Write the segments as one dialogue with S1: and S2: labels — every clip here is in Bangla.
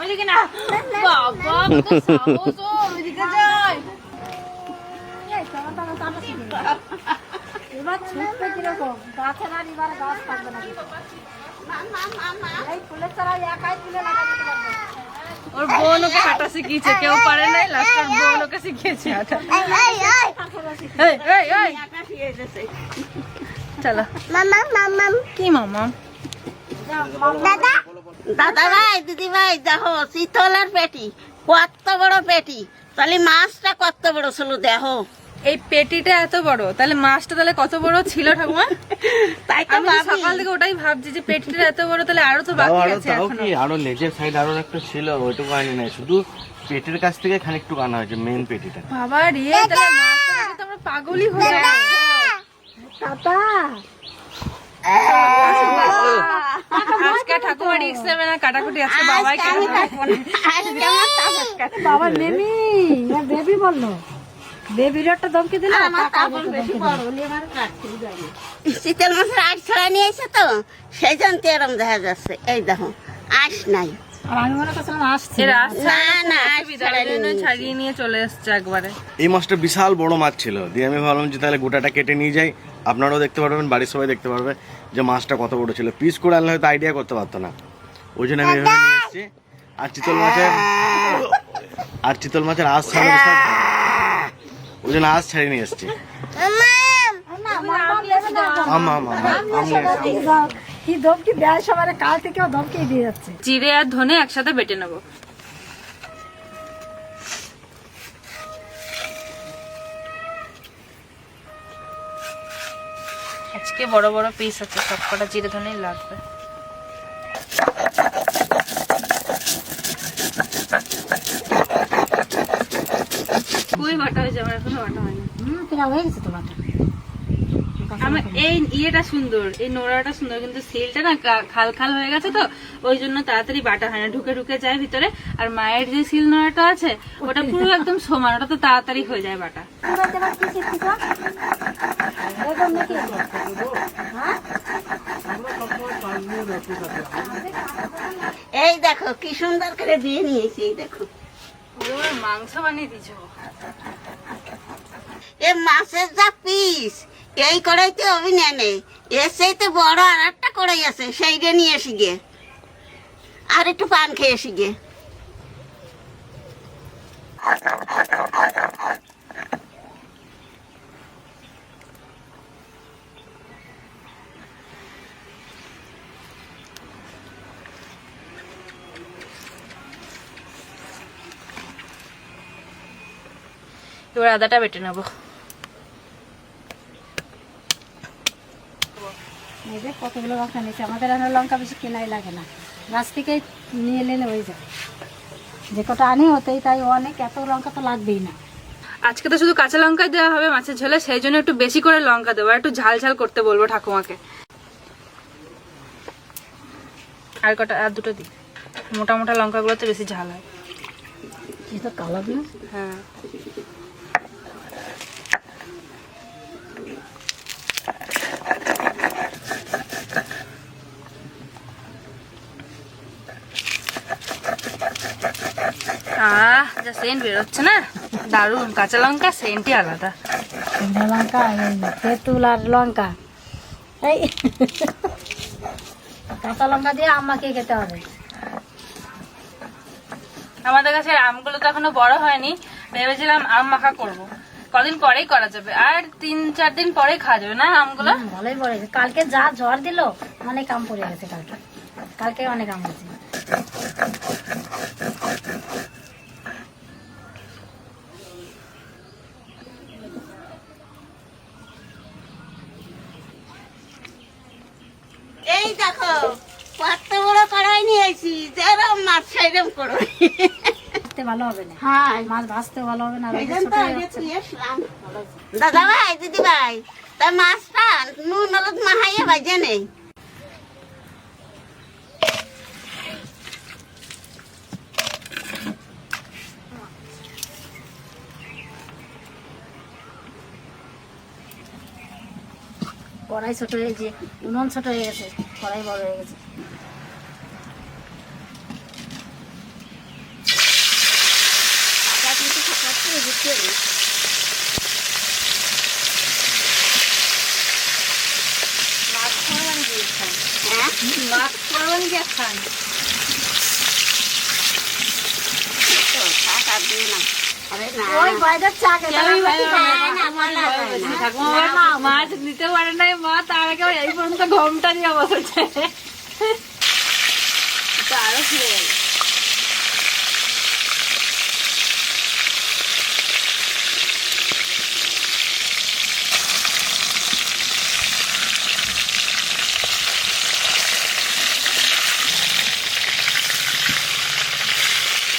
S1: ওইদিকে না। বাবা সাহস। ওইদিকে যায়
S2: এবার ছুটবে কীরকম? গাছের আর এবার গাছ থাকবে না। এই ফুলের চারা একাই তুলে লাগাতে পারবে।
S1: ওর বোন ওকে হাঁটা শিখিয়েছে কেউ পারে নাই লাস্ট ওর বোন ওকে শিখিয়েছে হাঁটা। এই, এই, এই। চলো কি মামা?
S3: দাদা। ভাই দিদি ভাই দেখো শীতলার পেটি কত বড় পেটি। তাহলে মাছটা কত বড় ছিল দেখো।
S1: এই পেটিটা এত বড় তাহলে মাছটা তাহলে কত বড় ছিল ঠাকুমা?
S3: তাই তো
S1: সকাল থেকে ওটাই ভাবছি যে পেটিটা এত বড় তাহলে আরও তো বাকি
S4: আরও
S1: আছে
S4: তাও
S1: এখনও।
S4: কি আরও লেজের সাইড আরও একটা ছিল ওইটুকু আনি নাই শুধু পেটের কাছ থেকে খানিকটু আনা হয়েছে মেন পেটিটা।
S1: বাবা রে তাহলে মাছটা দেখে তো আমরা পাগলই হয়ে আজকে ঠাকুমা রিক্স নেবে না কাটাকুটি। আজকে বাবাই।
S2: বাবা বেবি বেবি বলল। বেবির একটা ধমকি দিল
S3: শীতল মাছের আট ছড়া নিয়ে এসে তো সেই জন্য এরম দেখা যাচ্ছে। এই দেখো আস নাই।
S2: আর আমি মনে করছিলাম আসছে।
S1: এর
S3: না না আস
S1: ছাড়িয়ে নিয়ে চলে এসছে একবারে।
S4: এই মাছটা বিশাল বড় মাছ ছিল। দিয়ে আমি ভাবলাম যে তাহলে গোটাটা কেটে নিয়ে যাই। আপনারাও দেখতে পারবেন বাড়ির সবাই দেখতে পারবে যে মাছটা কত বড় ছিল। পিস করে আনলে হয়তো আইডিয়া করতে পারতো না। ওই জন্য আমি এভাবে নিয়ে এসেছি। আর চিতল মাছের আর চিতল মাছের আঁশ ছাড়ানো বিশাল ওই জন্য আঁশ ছাড়িয়ে নিয়ে এসেছি। আমা আমা
S2: কি ধমকি দেয় সবার কাল থেকেও ধমকি দিয়ে যাচ্ছে।
S1: জিরে আর ধনে একসাথে বেটে নেব। আজকে বড় বড় পিস আছে সবকটা জিরে ধনেই লাগবে। খুবই বাটা হয়েছে আমার এখনও বাটা হয়নি।
S2: হুম তোমার হয়ে গেছে তোমার
S1: আমার এই ইয়েটা সুন্দর এই নোড়াটা সুন্দর কিন্তু সিলটা না খাল খাল হয়ে গেছে তো ওই জন্য তাড়াতাড়ি বাটা হয় না ঢুকে ঢুকে যায় ভিতরে। আর মায়ের যে সিল নোড়াটা আছে ওটা পুরো একদম সমান ওটা তো তাড়াতাড়ি হয়ে যায় বাটা।
S3: এই দেখো। কি সুন্দর করে দিয়ে নিয়েছি এই দেখো।
S1: মাংস বানিয়ে দিছো
S3: এ মাছের যা পিস এই কড়াইতে অভিনয় নেই এর চাইতে বড় আর একটা কড়াই আছে, সেইটা নিয়ে এসি গে। আর একটু পান খেয়ে এসি গে।
S1: এবার আদাটা বেটে নেব।
S2: এই যে কতগুলো লঙ্কা নিয়েছে? আমাদের এখানে লঙ্কা বেশি কেনাই লাগে না। গাছ থেকেই নিয়ে নিলে হয়ে যায়। যে কটা আনি হতেই তাই অনেক এত লঙ্কা তো লাগবেই না।
S1: আজকে তো শুধু কাঁচা লঙ্কা দেওয়া হবে মাছের ঝোলে সেই জন্য একটু বেশি করে লঙ্কা দেবো একটু ঝাল ঝাল করতে বলব ঠাকুমাকে। আর কটা আর দুটো দিই। মোটা মোটা লঙ্কাগুলোতে বেশি ঝাল হয়।
S2: কালার না?
S1: হ্যাঁ আহ যা সেন্ট বেরোচ্ছে না? দারুণ কাঁচা লঙ্কা সেন্টই আলাদা।
S2: শুকনো লঙ্কা তেঁতুল আর লঙ্কা। এই কাঁচা লঙ্কা দিয়ে আমাকে খেতে হবে।
S1: আমাদের কাছে আমগুলো তো এখনও বড় হয়নি। ভেবেছিলাম আম মাখা করব। কদিন পরেই করা যাবে। আর তিন চার দিন পরেই খাওয়া যাবে না আমগুলো?
S2: ভালোই পড়েছে কালকে যা ঝড় দিল অনেক আম পড়ে গেছে কালকে। কালকে অনেক আম হয়েছে
S3: এই দেখো কত বড় কড়াই নিয়ে এসি যেরম মাছ সেরম কড়াই
S2: ভাজতে ভালো হবে না।
S3: হ্যাঁ
S2: মাছ ভাজতেও ভালো হবে না।
S3: দাদা ভাই দিদি ভাই তা মাছটা নুন হলুদ মাহাইয়ে ভাজে নেই।
S2: কড়াই ছোট হয়ে যে উনুন ছোট হয়ে গেছে কড়াই বড় হয়ে গেছে
S3: আটা কিন্তু শুকাচ্ছে বুঝতে পারি
S1: মাছ করবেন কি খান
S3: হ্যাঁ
S1: মাছ করবেন কি খান
S3: তো থাক আর দিও না আরে না
S2: ওই বাইরের চা খেতে
S1: কেউই
S2: হবে।
S1: ভালো
S3: না, না, ভালো
S1: আবার মাছ নিতে পারে নাই মা তার আগে এই পর্যন্ত ঘমটা নিয়ে বসেছে। আরও ছিঁড়ে গেল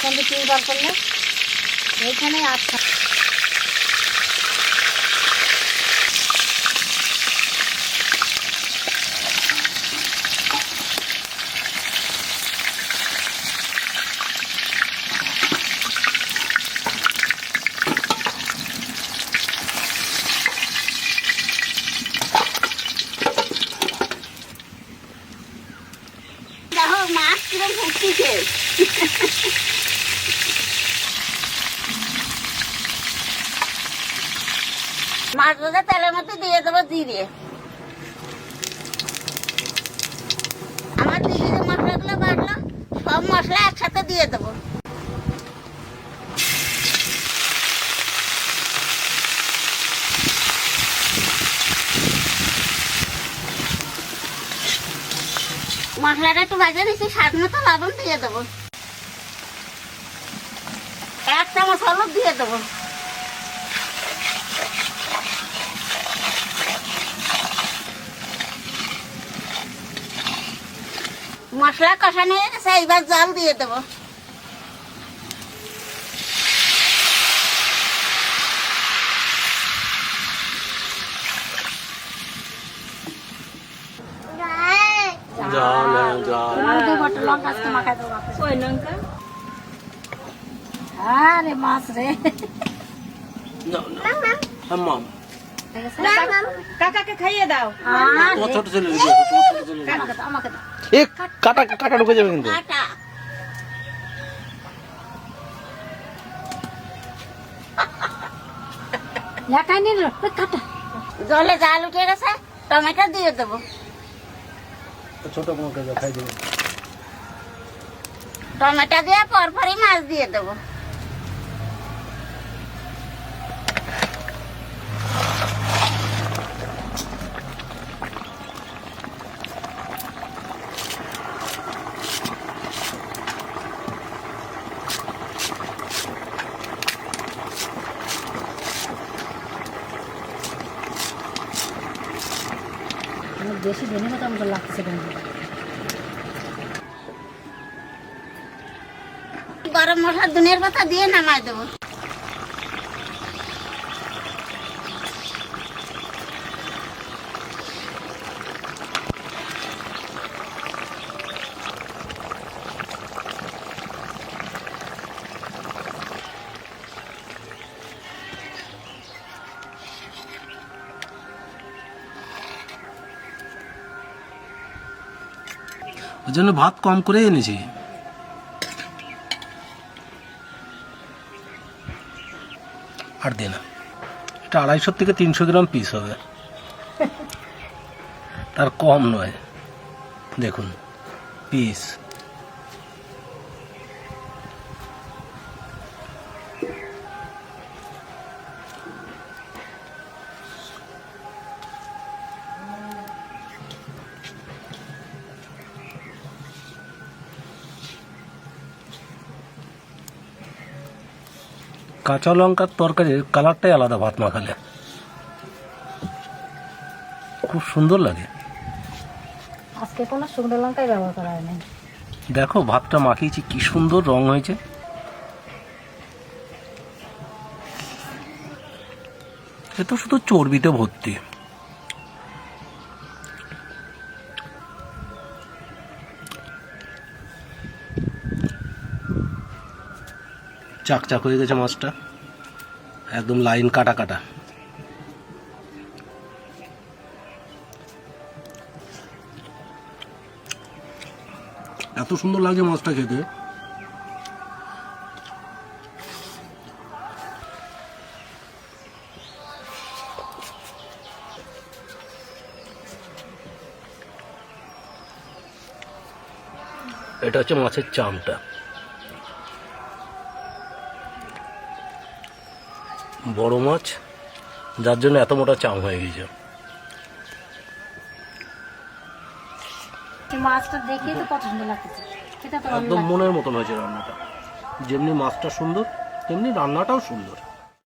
S2: কিন্তু কি বার করলে এইখানে আচ্ছা
S3: দেখো মাছ কিরম ফুটছে মাছ ভাজা তেলের মধ্যে দিয়ে দেবো জিরে। আমার দিদি যে মশলাগুলো বাটলো, সব মশলা একসাথে দিয়ে দেবো। মশলাটা একটু ভাজা নিচ্ছি স্বাদ মতো লবণ দিয়ে দেবো। এক চামচ দিয়ে দেবো। মশলা কষানো হয়ে গেছে এইবার জল দিয়ে দেবো।
S2: লঙ্কা আরে মাছ রে?
S1: কাকাকে খাইয়ে দাও।
S4: ছোট ছেলে
S2: আমাকে দাও।
S4: এ কাটা কাটা ঢুকে যাবে কিন্তু।
S3: জলে জাল উঠে গেছে টমেটো দিয়ে দেবো।
S4: ছোট খাই দেবে।
S3: টমেটো দিয়ে পরপরই মাছ দিয়ে দেবো
S2: আমার বেশি দিনের মতো আমাকে লাগছে কেন
S3: গরম মশলা দুনিয়ার পাতা দিয়ে নামাই দেবো।
S5: ওই জন্য ভাত কম করে এনেছি। আর দে না। এটা আড়াইশো থেকে তিনশো গ্রাম পিস হবে। তার কম নয়। দেখুন পিস কাঁচা লঙ্কার তরকারির কালারটাই আলাদা ভাত মাখালে। খুব সুন্দর লাগে।
S2: আজকে কোনো শুকনো লঙ্কাই ব্যবহার করা হয়নি।
S5: দেখো ভাতটা মাখিয়েছি কি সুন্দর রং হয়েছে। এ তো শুধু চর্বিতে ভর্তি। চাকচাক হয়ে গেছে মাছটা। একদম লাইন কাটা কাটা। এত সুন্দর লাগে মাছটা খেতে। এটা হচ্ছে মাছের চামটা। বড় মাছ যার জন্য এত মোটা চাম হয়ে গেছে।
S2: মাছটা তো পছন্দ
S5: একদম মনের মতন হয়েছে রান্নাটা। যেমনি মাছটা সুন্দর তেমনি রান্নাটাও সুন্দর।